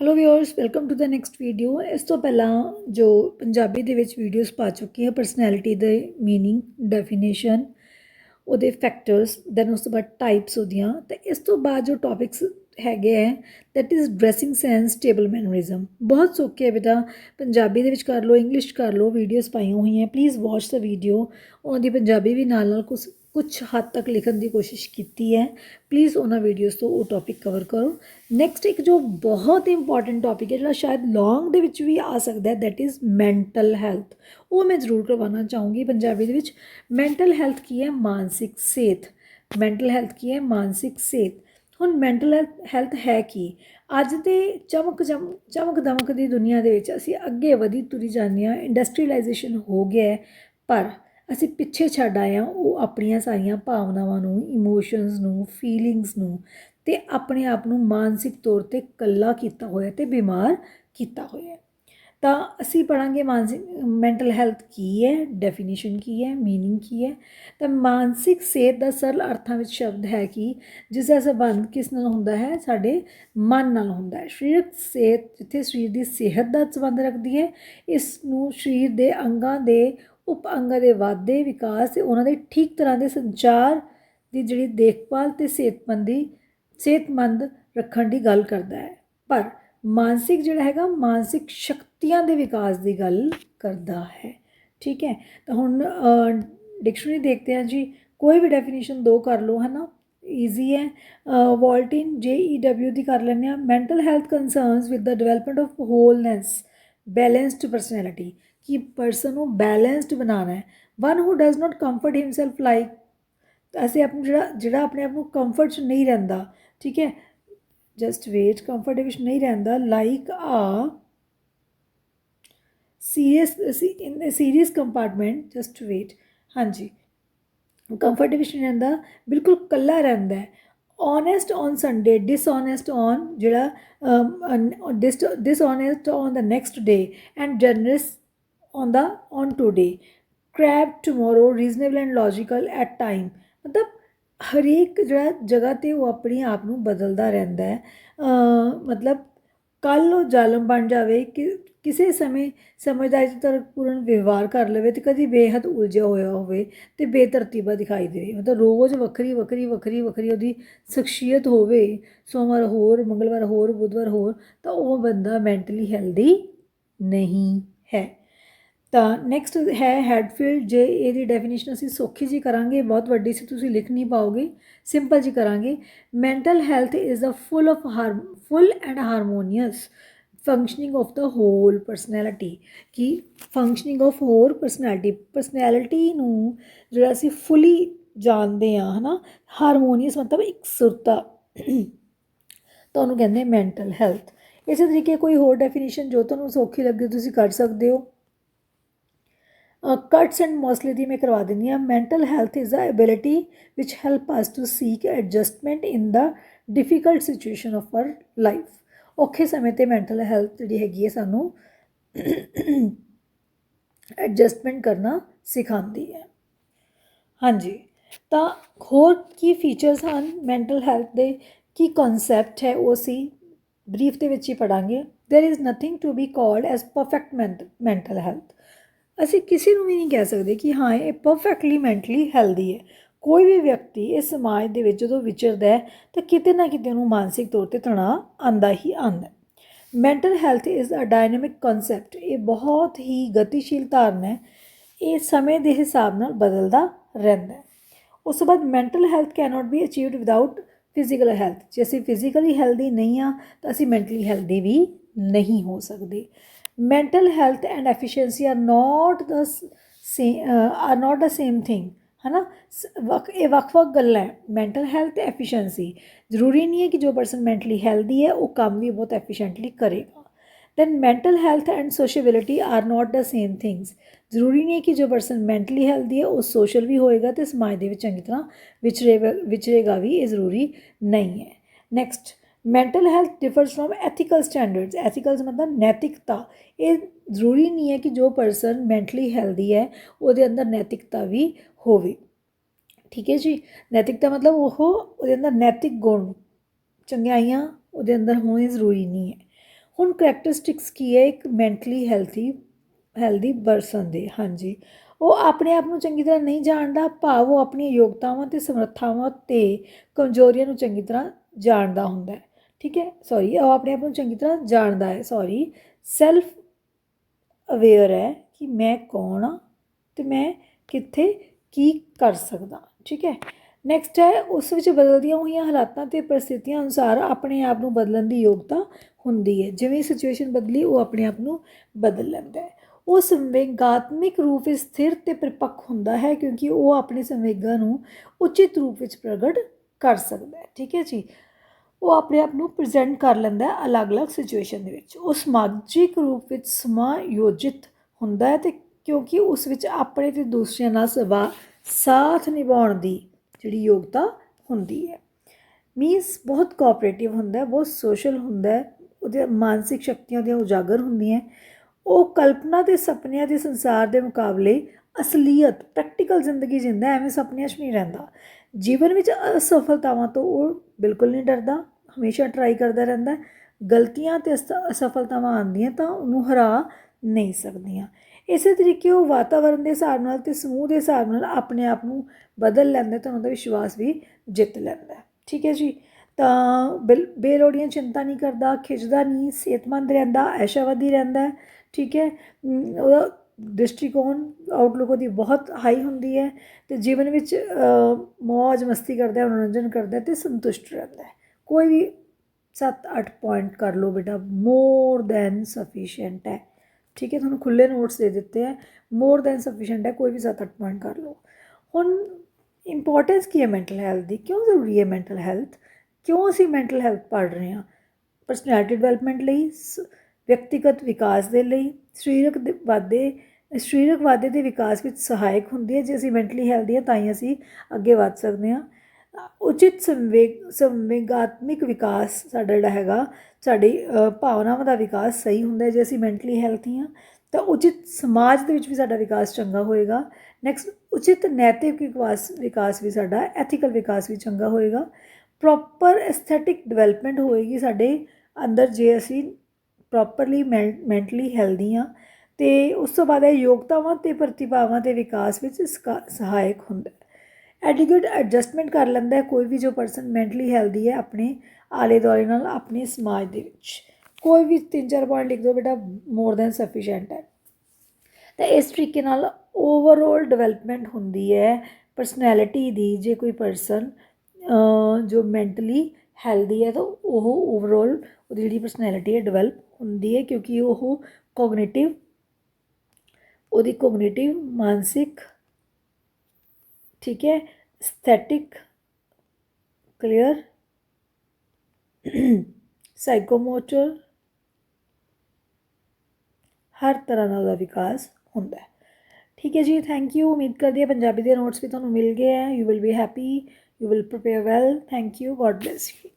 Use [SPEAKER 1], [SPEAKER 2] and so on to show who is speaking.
[SPEAKER 1] Hello viewers welcome to the next video ਇਸ ਤੋਂ ਪਹਿਲਾਂ ਜੋ ਪੰਜਾਬੀ ਦੇ ਵਿੱਚ ਵੀਡੀਓਜ਼ ਪਾ ਚੁੱਕੀ ਹਾਂ ਪਰਸਨੈਲਿਟੀ ਦੇ ਮੀਨਿੰਗ ਡੈਫੀਨੇਸ਼ਨ ਉਹਦੇ ਫੈਕਟਰਸ ਦੈਨ ਉਸ ਤੋਂ ਬਾਅਦ ਟਾਈਪਸ ਉਹਦੀਆਂ, ਤੇ ਇਸ ਤੋਂ ਬਾਅਦ ਜੋ ਟੌਪਿਕਸ ਹੈਗੇ ਹੈ that is dressing sense table mannerism ਬਹੁਤ ਸੌਖੇ ਹੈ ਬੇਟਾ, ਪੰਜਾਬੀ ਦੇ ਵਿੱਚ ਕਰ ਲਓ ਇੰਗਲਿਸ਼ ਕਰ ਲਓ ਵੀਡੀਓਜ਼ ਪਾਈਆਂ ਹੋਈਆਂ ਪਲੀਜ਼ ਵਾਚ ਦਾ ਵੀਡੀਓ ਉਹਨਾਂ ਦੀ ਪੰਜਾਬੀ ਵੀ ਨਾਲ ਨਾਲ ਕੁਝ ਕੁਝ ਹੱਦ ਤੱਕ ਲਿਖਣ ਦੀ ਕੋਸ਼ਿਸ਼ ਕੀਤੀ ਹੈ। ਪਲੀਜ਼ ਉਹਨਾਂ ਵੀਡੀਓਜ਼ ਤੋਂ ਉਹ ਟੌਪਿਕ ਕਵਰ ਕਰੋ। ਨੈਕਸਟ ਇੱਕ ਜੋ ਬਹੁਤ ਇੰਪੋਰਟੈਂਟ ਟੌਪਿਕ ਹੈ, ਜਿਹੜਾ ਸ਼ਾਇਦ ਲੌਂਗ ਦੇ ਵਿੱਚ ਵੀ ਆ ਸਕਦਾ ਹੈ ਦੈਟ ਇਜ਼ ਮੈਂਟਲ ਹੈਲਥ ਉਹ ਮੈਂ ਜ਼ਰੂਰ ਕਰਵਾਉਣਾ ਚਾਹੂੰਗੀ ਪੰਜਾਬੀ ਦੇ ਵਿੱਚ। ਮੈਂਟਲ ਹੈਲਥ ਕੀ ਹੈ? ਮਾਨਸਿਕ ਸਿਹਤ। ਮੈਂਟਲ ਹੈਲਥ ਕੀ ਹੈ? ਮਾਨਸਿਕ ਸਿਹਤ। ਹੁਣ ਮੈਂਟਲ ਹੈਲਥ ਹੈ ਕੀ? ਅੱਜ ਦੇ ਚਮਕ ਚਮ ਚਮਕ ਦਮਕ ਦੀ ਦੁਨੀਆ ਦੇ ਵਿੱਚ ਅਸੀਂ ਅੱਗੇ ਵਧੀ ਤੁਰੀ ਜਾਂਦੇ ਹਾਂ। ਇੰਡਸਟਰੀਅਲਾਈਜੇਸ਼ਨ ਹੋ ਗਿਆ ਪਰ ਅਸੀਂ ਪਿੱਛੇ ਛੱਡ ਆਏ ਹਾਂ, ਉਹ ਆਪਣੀਆਂ ਸਾਰੀਆਂ ਭਾਵਨਾਵਾਂ ਨੂੰ ਇਮੋਸ਼ਨਸ ਨੂੰ ਫੀਲਿੰਗਸ ਨੂੰ ਤੇ ਆਪਣੇ ਆਪ ਨੂੰ ਮਾਨਸਿਕ ਤੌਰ ਤੇ ਕੱਲਾ ਕੀਤਾ ਹੋਇਆ ਤੇ ਬਿਮਾਰ ਕੀਤਾ ਹੋਇਆ। ਤਾਂ ਅਸੀਂ ਪੜਾਂਗੇ ਮਾਨਸਿਕ ਮੈਂਟਲ ਹੈਲਥ ਕੀ ਹੈ ਡੈਫੀਨੇਸ਼ਨ ਕੀ ਹੈ ਮੀਨਿੰਗ ਕੀ ਹੈ? ਤਾਂ ਮਾਨਸਿਕ ਸਿਹਤ ਦਾ ਸਰਲ ਅਰਥਾਂ ਵਿੱਚ ਸ਼ਬਦ ਹੈ ਕਿ ਜਿਸ ਦਾ ਸੰਬੰਧ ਕਿਸ ਨਾਲ ਹੁੰਦਾ ਹੈ? ਸਾਡੇ ਮਨ ਨਾਲ ਹੁੰਦਾ ਹੈ। ਸਰੀਰਕ ਸਿਹਤ ਜਿੱਥੇ ਸਰੀਰ ਦੀ ਸਿਹਤ ਦਾ ਸੰਬੰਧ ਰੱਖਦੀ ਹੈ, ਇਸ ਨੂੰ ਸਰੀਰ ਦੇ ਅੰਗਾਂ ਦੇ ਉਪ ਅੰਗਾਂ ਦੇ ਵਾਧੇ, ਵਿਕਾਸ ਤੇ ਉਹਨਾਂ ਦੇ ਠੀਕ ਤਰ੍ਹਾਂ ਦੇ ਸੰਚਾਰ ਦੀ ਜਿਹੜੀ ਦੇਖਭਾਲ ਤੇ ਸਿਹਤਮੰਦੀ, ਸਿਹਤਮੰਦ ਰੱਖਣ ਦੀ ਗੱਲ ਕਰਦਾ ਹੈ। ਪਰ ਮਾਨਸਿਕ ਜਿਹੜਾ ਹੈਗਾ, ਮਾਨਸਿਕ ਸ਼ਕਤੀਆਂ ਦੇ ਵਿਕਾਸ ਦੀ ਗੱਲ ਕਰਦਾ ਹੈ। ਠੀਕ ਹੈ? ਤਾਂ ਹੁਣ ਡਿਕਸ਼ਨਰੀ ਦੇਖਦੇ ਹਾਂ ਜੀ। ਕੋਈ ਵੀ ਡੈਫੀਨੇਸ਼ਨ ਦੋ ਕਰ ਲਓ ਹੈ ਨਾ ਈਜ਼ੀ ਹੈ ਵਾਲਟਿਨ ਜੇ ਈ ਡਬਲਯੂ ਦੀ ਕਰ ਲੈਂਦੇ ਆ mental health concerns with the development of wholeness balanced personality ਕਿ ਪਰਸਨ ਨੂੰ ਬੈਲੈਂਸਡ ਬਣਾਉਣਾ ਹੈ one who does not comfort himself like ਅਸੀਂ ਆਪਣਾ ਜਿਹੜਾ ਜਿਹੜਾ ਆਪਣੇ ਆਪ ਨੂੰ ਕੰਫਰਟ 'ਚ ਨਹੀਂ ਰਹਿੰਦਾ ਠੀਕ ਹੈ ਜਸਟ ਵੇਟ ਕੰਫਰਟ ਦੇ ਵਿੱਚ ਨਹੀਂ ਰਹਿੰਦਾ like a serious in serious compartment just wait ਹਾਂਜੀ ਕੰਫਰਟ ਵਿੱਚ ਨਹੀਂ ਰਹਿੰਦਾ ਬਿਲਕੁਲ ਕੱਲਾ ਰਹਿੰਦਾ ਹੈ honest on Sunday dishonest on ਜਿਹੜਾ dishonest on the next day and generous on the on today crab tomorrow reasonable and logical at time ਮਤਲਬ ਹਰੇਕ ਜਿਹੜਾ ਜਗ੍ਹਾ ਤੇ ਉਹ ਆਪਣੇ ਆਪ ਨੂੰ ਬਦਲਦਾ ਰਹਿੰਦਾ ਹੈ। ਮਤਲਬ ਕੱਲ ਉਹ ਜ਼ਾਲਮ ਬਣ ਜਾਵੇ ਕਿ ਕਿਸੇ ਸਮੇਂ ਸਮਝਦਾਰੀ ਤਰਕ ਪੂਰਨ ਵਿਵਹਾਰ ਕਰ ਲਵੇ ਤੇ ਕਦੀ ਬੇਹੱਦ ਉਲਝਿਆ ਹੋਇਆ ਹੋਵੇ ਤੇ ਬੇਤਰਤੀਬਾ ਦਿਖਾਈ ਦੇਵੇ। ਮਤਲਬ ਰੋਜ਼ ਵੱਖਰੀ ਵੱਖਰੀ ਵੱਖਰੀ ਵੱਖਰੀ ਉਹਦੀ ਸ਼ਖਸੀਅਤ ਹੋਵੇ, ਸੋਮਵਾਰ ਹੋਰ, ਮੰਗਲਵਾਰ ਹੋਰ, ਬੁੱਧਵਾਰ ਹੋਰ, ਤਾਂ ਉਹ ਬੰਦਾ ਮੈਂਟਲੀ ਹੈਲਦੀ ਨਹੀਂ ਹੈ। ਤਾਂ ਨੈਕਸਟ ਹੈ ਹੈਡਫੀਲਡ ਜੇ ਇਹਦੀ ਡੈਫੀਨੇਸ਼ਨ ਅਸੀਂ ਸੌਖੀ ਜੀ ਕਰਾਂਗੇ, ਬਹੁਤ ਵੱਡੀ ਸੀ, ਤੁਸੀਂ ਲਿਖ ਨਹੀਂ ਪਾਓਗੇ ਸਿੰਪਲ ਜੀ ਕਰਾਂਗੇ। Mental health is the full of her full and harmonious functioning of the whole personality ਕਿ functioning of whole personality personality ਨੂੰ ਜਿਹੜਾ ਅਸੀਂ ਫੁੱਲੀ ਜਾਣਦੇ ਆ ਹਨਾ ਹਾਰਮੋਨੀਅਸ ਮਤਲਬ ਇੱਕ ਸੁਰਤਾ। ਤੁਹਾਨੂੰ ਕਹਿੰਦੇ ਮੈਂਟਲ ਹੈਲਥ ਇਸੇ ਤਰੀਕੇ ਕੋਈ ਹੋਰ ਡੈਫੀਨੇਸ਼ਨ ਜੋ ਤੁਹਾਨੂੰ ਸੌਖੀ ਲੱਗੇ, ਤੁਸੀਂ ਕਰ ਸਕਦੇ ਹੋ। ਕਟਸ ਐਂਡ ਮੋਸਟਲੀ ਦੀ ਮੈਂ ਕਰਵਾ ਦਿੰਦੀ ਆ mental health is a ability which help us to seek adjustment in the difficult situation of our life ਔਖੇ ਸਮੇਂ ਤੇ ਮੈਂਟਲ ਹੈਲਥ ਜਿਹੜੀ ਹੈਗੀ ਹੈ ਸਾਨੂੰ ਐਡਜਸਟਮੈਂਟ ਕਰਨਾ ਸਿਖਾਉਂਦੀ ਹੈ ਹਾਂਜੀ ਤਾਂ ਹੋਰ ਕੀ ਫੀਚਰਸ ਹਨ ਮੈਂਟਲ ਹੈਲਥ ਦੇ ਕੀ ਕਨਸੈਪਟ ਹੈ ਉਹ ਸੀ ਬਰੀਫ ਦੇ ਵਿੱਚ ਹੀ ਪੜਾਂਗੇ there is nothing to be called as perfect mental health ਅਸੀਂ ਕਿਸੇ ਨੂੰ ਵੀ ਨਹੀਂ ਕਹਿ ਸਕਦੇ ਕਿ ਹਾਂ, ਇਹ ਪਰਫੈਕਟਲੀ ਮੈਂਟਲੀ ਹੈਲਦੀ ਹੈ। ਕੋਈ ਵੀ ਵਿਅਕਤੀ ਇਸ ਸਮਾਜ ਦੇ ਵਿੱਚ ਜਦੋਂ ਵਿਚਰਦਾ ਹੈ, ਤਾਂ ਕਿਤੇ ਨਾ ਕਿਤੇ ਉਹਨੂੰ ਮਾਨਸਿਕ ਤੌਰ ਤੇ ਤਣਾਅ ਆਂਦਾ ਹੀ ਆਂਦਾ mental health is a dynamic concept ਇਹ ਬਹੁਤ ਹੀ ਗਤੀਸ਼ੀਲ ਧਾਰਨਾ ਹੈ। ਇਹ ਸਮੇਂ ਦੇ ਹਿਸਾਬ ਨਾਲ ਬਦਲਦਾ ਰਹਿੰਦਾ ਹੈ। ਉਸ ਤੋਂ ਬਾਅਦ mental health cannot be achieved without physical health ਜੇ ਅਸੀਂ ਫਿਜ਼ੀਕਲੀ ਹੈਲਦੀ ਨਹੀਂ ਆ ਤਾਂ ਅਸੀਂ ਮੈਂਟਲੀ ਹੈਲਦੀ ਵੀ ਨਹੀਂ ਹੋ ਸਕਦੇ। Mental health and efficiency are not the same uh, are not the same thing ਹਨਾ ਇਹ ਵੱਖ-ਵੱਖ ਗੱਲਾਂ ਹੈ ਮੈਂਟਲ ਹੈਲਥ ਤੇ ਐਫੀਸ਼ੀਐਂਸੀ ਜ਼ਰੂਰੀ ਨਹੀਂ ਹੈ ਕਿ ਜੋ ਪਰਸਨ ਮੈਂਟਲੀ ਹੈਲਦੀ ਹੈ ਉਹ ਕੰਮ ਵੀ ਬਹੁਤ ਐਫੀਸ਼ੀਐਂਟਲੀ ਕਰੇਗਾ then mental health and sociability are not the same things ਜ਼ਰੂਰੀ ਨਹੀਂ ਹੈ ਕਿ ਜੋ ਪਰਸਨ ਮੈਂਟਲੀ ਹੈਲਦੀ ਹੈ ਉਹ ਸੋਸ਼ਲ ਵੀ ਹੋਏਗਾ ਤੇ ਸਮਾਜ ਦੇ ਵਿੱਚ ਚੰਗੀ ਤਰ੍ਹਾਂ ਵਿਚਰੇਗਾ ਵਿਚਰੇਗਾ ਵੀ ਇਹ ਜ਼ਰੂਰੀ ਨਹੀਂ ਹੈ next mental health differs from ethical standards ethicals ਮਤਲਬ ਨੈਤਿਕਤਾ। ਇਹ ਜ਼ਰੂਰੀ ਨਹੀਂ ਹੈ ਕਿ ਜੋ ਪਰਸਨ ਮੈਂਟਲੀ ਹੈਲਦੀ ਹੈ, ਉਹਦੇ ਅੰਦਰ ਨੈਤਿਕਤਾ ਵੀ ਹੋਵੇ। ਠੀਕ ਹੈ ਜੀ? ਨੈਤਿਕਤਾ ਮਤਲਬ ਉਹ ਉਹਦੇ ਅੰਦਰ ਨੈਤਿਕ ਗੁਣ ਚੰਗਿਆਈਆਂ ਉਹਦੇ ਅੰਦਰ ਹੋਣੀ ਜ਼ਰੂਰੀ ਨਹੀਂ ਹੈ। ਹੁਣ ਕਰੈਕਟਰਿਸਟਿਕਸ ਕੀ ਹੈ? ਇੱਕ ਮੈਂਟਲੀ ਹੈਲਥੀ ਹੈਲਦੀ ਪਰਸਨ ਦੇ। ਹਾਂਜੀ। ਉਹ ਆਪਣੇ ਆਪ ਨੂੰ ਚੰਗੀ ਤਰ੍ਹਾਂ ਨਹੀਂ ਜਾਣਦਾ, ਭਾਵ ਉਹ ਆਪਣੀਆਂ ਯੋਗਤਾਵਾਂ ਤੇ ਸਮਰੱਥਾਵਾਂ ਤੇ ਕਮਜ਼ੋਰੀਆਂ ਨੂੰ ਚੰਗੀ ਤਰ੍ਹਾਂ ਜਾਣਦਾ ਹੁੰਦਾ ਹੈ। ਠੀਕ ਹੈ? ਸੌਰੀ ਉਹ ਆਪਣੇ ਆਪ ਨੂੰ ਚੰਗੀ ਤਰ੍ਹਾਂ ਜਾਣਦਾ ਹੈ ਸੌਰੀ ਸੈਲਫ ਅਵੇਅਰ ਹੈ ਕਿ ਮੈਂ ਕੌਣ ਆ ਤੇ ਮੈਂ ਕਿੱਥੇ ਕੀ ਕਰ ਸਕਦਾ, ਠੀਕ ਹੈ? ਨੈਕਸਟ ਹੈ, ਉਸ ਵਿੱਚ ਬਦਲਦੀਆਂ ਹੋਈਆਂ ਹਾਲਾਤਾਂ ਤੇ ਪਰਿਸਥਿਤੀਆਂ ਅਨੁਸਾਰ ਆਪਣੇ ਆਪ ਨੂੰ ਬਦਲਣ ਦੀ ਯੋਗਤਾ ਹੁੰਦੀ ਹੈ। ਜਿਵੇਂ ਸਿਚੁਏਸ਼ਨ ਬਦਲੀ, ਉਹ ਆਪਣੇ ਆਪ ਨੂੰ ਬਦਲ ਲੈਂਦਾ ਹੈ। ਉਹ ਸੰਵੇਗਾਤਮਿਕ ਰੂਪ ਵਿੱਚ ਸਥਿਰ ਤੇ ਪਰਿਪੱਕ ਹੁੰਦਾ ਹੈ ਕਿਉਂਕਿ ਉਹ ਆਪਣੇ ਸੰਵੇਗਾਂ ਨੂੰ ਉਚਿਤ ਰੂਪ ਵਿੱਚ ਪ੍ਰਗਟ ਕਰ ਸਕਦਾ ਹੈ। ਠੀਕ ਹੈ ਜੀ? ਉਹ ਆਪਣੇ ਆਪ ਨੂੰ ਪ੍ਰੈਜ਼ੈਂਟ ਕਰ ਲੈਂਦਾ ਹੈ ਅਲੱਗ-ਅਲੱਗ ਸਿਚੁਏਸ਼ਨ ਦੇ ਵਿੱਚ। ਉਹ ਸਮਾਜਿਕ ਰੂਪ ਵਿੱਚ ਸਮਾਯੋਜਿਤ ਹੁੰਦਾ ਹੈ ਤੇ ਕਿਉਂਕਿ ਉਸ ਵਿੱਚ ਆਪਣੇ ਤੇ ਦੂਸਰਿਆਂ ਨਾਲ ਸਵਾ, ਸਾਥ ਨਿਭਾਉਣ ਦੀ ਜਿਹੜੀ ਯੋਗਤਾ ਹੁੰਦੀ ਹੈ। ਮੀਨਸ ਬਹੁਤ ਕੋਆਪਰੇਟਿਵ ਹੁੰਦਾ ਹੈ, ਬਹੁਤ ਸੋਸ਼ਲ ਹੁੰਦਾ ਹੈ, ਉਹਦੇ ਮਾਨਸਿਕ ਸ਼ਕਤੀਆਂ ਦੀਆਂ ਉਜਾਗਰ ਹੁੰਦੀਆਂ ਉਹ ਕਲਪਨਾ ਤੇ ਸੁਪਨਿਆਂ ਦੇ ਸੰਸਾਰ ਦੇ ਮੁਕਾਬਲੇ ਅਸਲੀਅਤ ਪ੍ਰੈਕਟੀਕਲ ਜ਼ਿੰਦਗੀ ਜਿੰਦਾ, ਐਵੇਂ ਸੁਪਨਿਆਂ 'ਚ ਨਹੀਂ ਰਹਿੰਦਾ। ਜੀਵਨ ਵਿੱਚ ਅਸਫਲਤਾਵਾਂ ਤੋਂ ਉਹ ਬਿਲਕੁਲ ਨਹੀਂ ਡਰਦਾ, ਹਮੇਸ਼ਾ ਟਰਾਈ ਕਰਦਾ ਰਹਿੰਦਾ ਗਲਤੀਆਂ ਤੇ ਅਸ- ਅਸਫਲਤਾਵਾਂ ਆਉਂਦੀਆਂ ਤਾਂ ਉਹਨੂੰ ਹਰਾ ਨਹੀਂ ਸਕਦੀਆਂ। ਇਸੇ ਤਰੀਕੇ ਉਹ ਵਾਤਾਵਰਣ ਦੇ ਹਿਸਾਬ ਨਾਲ ਤੇ ਸਮੂਹ ਦੇ ਹਿਸਾਬ ਨਾਲ ਆਪਣੇ ਆਪ ਨੂੰ ਬਦਲ ਲੈਂਦਾ ਤਾਂ ਉਹਨਾਂ ਦਾ ਵਿਸ਼ਵਾਸ ਵੀ ਜਿੱਤ ਲੈਂਦਾ ਠੀਕ ਹੈ ਜੀ? ਤਾਂ ਬਿਲ- ਬੇਲੋੜੀਆਂ ਚਿੰਤਾ ਨਹੀਂ ਕਰਦਾ ਖਿੱਚਦਾ ਨਹੀਂ, ਸਿਹਤਮੰਦ ਰਹਿੰਦਾ ਐਸ਼ਾਵਾਦੀ ਰਹਿੰਦਾ ਠੀਕ ਹੈ? ਉਹਦਾ ਦ੍ਰਿਸ਼ਟੀਕੋਣ ਆਊਟਲੁੱਕ ਉਹਦੀ ਬਹੁਤ ਹਾਈ ਹੁੰਦੀ ਹੈ ਤੇ ਜੀਵਨ ਵਿੱਚ ਅ, ਮੌਜ ਮਸਤੀ ਕਰਦਾ ਹੈ ਮਨੋਰੰਜਨ ਕਰਦਾ ਹੈ ਤੇ ਸੰਤੁਸ਼ਟ ਰਹਿੰਦਾ ਹੈ। ਕੋਈ ਵੀ 7-8 ਪੁਆਇੰਟ ਕਰ ਲਓ ਬੇਟਾ ਮੋਰ ਦੈਨ ਸਫੀਸ਼ੀਐਂਟ ਹੈ। ਠੀਕ ਹੈ ਤੁਹਾਨੂੰ ਖੁੱਲੇ ਨੋਟਸ ਦੇ ਦਿੱਤੇ ਹੈ। ਮੋਰ ਦੈਨ ਸਫੀਸ਼ੀਐਂਟ ਹੈ ਕੋਈ ਵੀ 7-8 ਪੁਆਇੰਟ ਕਰ ਲਓ। ਹੁਣ ਇੰਪੋਰਟੈਂਸ ਕੀ ਹੈ ਮੈਂਟਲ ਹੈਲਥ ਦੀ? ਕਿਉਂ ਜ਼ਰੂਰੀ ਹੈ ਮੈਂਟਲ ਹੈਲਥ ਕਿਉਂ ਅਸੀਂ ਮੈਂਟਲ ਹੈਲਥ ਪੜ੍ਹ ਰਹੇ ਹਾਂ? ਪਰਸਨੈਲਿਟੀ ਡਿਵੈਲਪਮੈਂਟ ਲਈ ਸ- ਵਿਅਕਤੀਗਤ ਵਿਕਾਸ ਦੇ ਲਈ ਸਰੀਰਕ ਦੇ ਵਾਧੇ ਸਰੀਰਕ ਵਾਧੇ ਦੇ ਵਿਕਾਸ ਵਿੱਚ ਸਹਾਇਕ ਹੁੰਦੀ ਹੈ, ਜੇ ਅਸੀਂ ਮੈਂਟਲੀ ਹੈਲਦੀ ਹਾਂ ਤਾਂ ਹੀ ਅਸੀਂ ਅੱਗੇ ਵੱਧ ਸਕਦੇ ਹਾਂ। ਉਚਿਤ ਸੰਵੇਗ ਸੰਵੇਗਾਤਮਿਕ ਵਿਕਾਸ ਸਾਡਾ ਜਿਹੜਾ ਹੈਗਾ, ਸਾਡੀ ਭਾਵਨਾਵਾਂ ਦਾ ਵਿਕਾਸ ਸਹੀ ਹੁੰਦਾ ਹੈ, ਜੇ ਅਸੀਂ ਮੈਂਟਲੀ ਹੈਲਥੀ ਹਾਂ, ਤਾਂ ਉਚਿਤ ਸਮਾਜ ਦੇ ਵਿੱਚ ਵੀ ਸਾਡਾ ਵਿਕਾਸ ਚੰਗਾ ਹੋਏਗਾ। ਨੈਕਸਟ ਉਚਿਤ ਨੈਤਿਕ ਵਿਕਾਸ ਵਿਕਾਸ ਵੀ ਸਾਡਾ ਐਥੀਕਲ ਵਿਕਾਸ ਵੀ ਚੰਗਾ ਹੋਏਗਾ। ਪ੍ਰੋਪਰ ਐਸਥੈਟਿਕ ਡਿਵੈਲਪਮੈਂਟ ਹੋਏਗੀ ਸਾਡੇ ਅੰਦਰ, ਜੇ ਅਸੀਂ ਪ੍ਰੋਪਰਲੀ ਮੈਂਟਲੀ ਹੈਲਦੀ ਹਾਂ ਅਤੇ ਉਸ ਤੋਂ ਬਾਅਦ ਇਹ ਯੋਗਤਾਵਾਂ ਅਤੇ ਪ੍ਰਤਿਭਾਵਾਂ ਦੇ ਵਿਕਾਸ ਵਿੱਚ ਸਕਾ- ਸਹਾਇਕ ਹੁੰਦਾ ਹੈ। ਐਡੀਕੁਏਟ ਐਡਜਸਟਮੈਂਟ ਕਰ ਲੈਂਦਾ ਕੋਈ ਵੀ ਜੋ ਪਰਸਨ ਮੈਂਟਲੀ ਹੈਲਦੀ ਹੈ ਆਪਣੇ ਆਲੇ ਦੁਆਲੇ ਨਾਲ ਆਪਣੇ ਸਮਾਜ ਦੇ ਵਿੱਚ। ਕੋਈ ਵੀ ਤਿੰਨ ਚਾਰ ਪੁਆਇੰਟ ਲਿਖ ਦਿਓ ਬੇਟਾ ਮੋਰ ਦੈਨ ਸਫੀਸ਼ੀਐਂਟ ਹੈ। ਤਾਂ ਇਸ ਤਰੀਕੇ ਨਾਲ ਓਵਰਆਲ ਡਿਵੈਲਪਮੈਂਟ ਹੁੰਦੀ ਹੈ ਪਰਸਨੈਲਿਟੀ ਦੀ, ਜੇ ਕੋਈ ਪਰਸਨ ਜੋ ਮੈਂਟਲੀ ਹੈਲਦੀ ਹੈ ਤਾਂ ਉਹ ਓਵਰਆਲ ਉਹਦੀ ਜਿਹੜੀ ਪਰਸਨੈਲਿਟੀ ਹੈ ਡਿਵੈਲਪ ਹੁੰਦੀ ਹੈ ਕਿਉਂਕਿ ਉਹ ਕੋਗਨੀਟਿਵ ਉਹਦੀ ਕੋਗਨੀਟਿਵ ਮਾਨਸਿਕ, ਠੀਕ ਹੈ ਸਥੈਟਿਕ ਕਲੀਅਰ ਸਾਈਕੋਮੋਟਰ ਹਰ ਤਰ੍ਹਾਂ ਦਾ ਉਹਦਾ ਵਿਕਾਸ ਹੁੰਦਾ ਹੈ। ਠੀਕ ਹੈ ਜੀ ਥੈਂਕ ਯੂ ਉਮੀਦ ਕਰਦੀ ਹਾਂ ਪੰਜਾਬੀ ਦੇ ਨੋਟਸ ਵੀ ਤੁਹਾਨੂੰ ਮਿਲ ਗਏ ਹੈ। You will be happy you will prepare well thank you God bless you